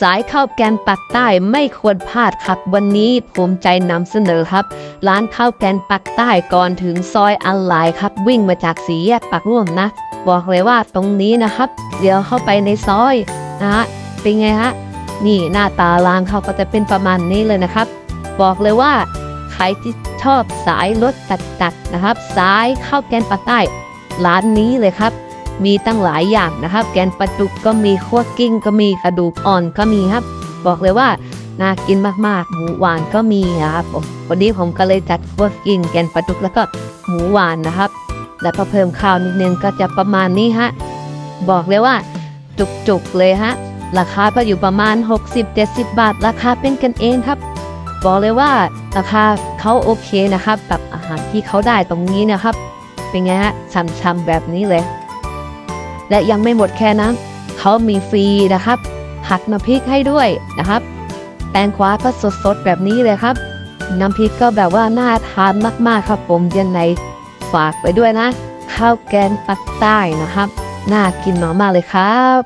สายข้าวแกงปักใต้ไม่ควรพลาดครับ วันนี้ภูมิใจนำเสนอครับ ร้านข้าวแกงปักใต้ก่อนถึงซอยอันไลครับ วิ่งมาจากสีแยกปักร่วมนะ บอกเลยว่าตรงนี้นะครับ เดี๋ยวเข้าไปในซอยนะฮะเป็นไงฮะนี่หน้าตาร้านเขาก็จะเป็นประมาณนี้เลยนะครับ บอกเลยว่าใครที่ชอบสายรสจัดๆนะครับ สายข้าวแกงปักใต้ร้านนี้เลยครับ มีตั้งหลายอย่างนะครับ แกงปลาดุกก็มีคั่วกิ้งก็มีกระดูกอ่อนก็มีครับ บอกเลยว่าน่ากินมากๆ หมูหวานก็มีนะครับผมวันนี้ผมก็เลยจัดคั่วกิ้งแกงปลาดุกแล้วก็หมูหวานนะครับ แล้วก็เพิ่มข้าวนิดนึงก็จะประมาณนี้ฮะบอกเลยว่าจุกๆเลยฮะราคาก็อยู่ประมาณ 60-70 บาท ราคาเป็นกันเองครับ บอกเลยว่าราคาเขาโอเคนะครับกับอาหารที่เขาได้ตรงนี้นะครับ เป็นไงฮะช่ำๆแบบนี้เลย และยังไม่หมดแค่นั้นเขามีฟรีนะครับ หัดน้ำพริกให้ด้วยนะครับ แตงกวาก็สดๆแบบนี้เลยครับ น้ำพริกก็แบบว่าน่าทานมากๆครับผมยังไงฝากไปด้วยนะ ข้าวแกงปักใต้นะครับ น่ากินมากๆเลยครับ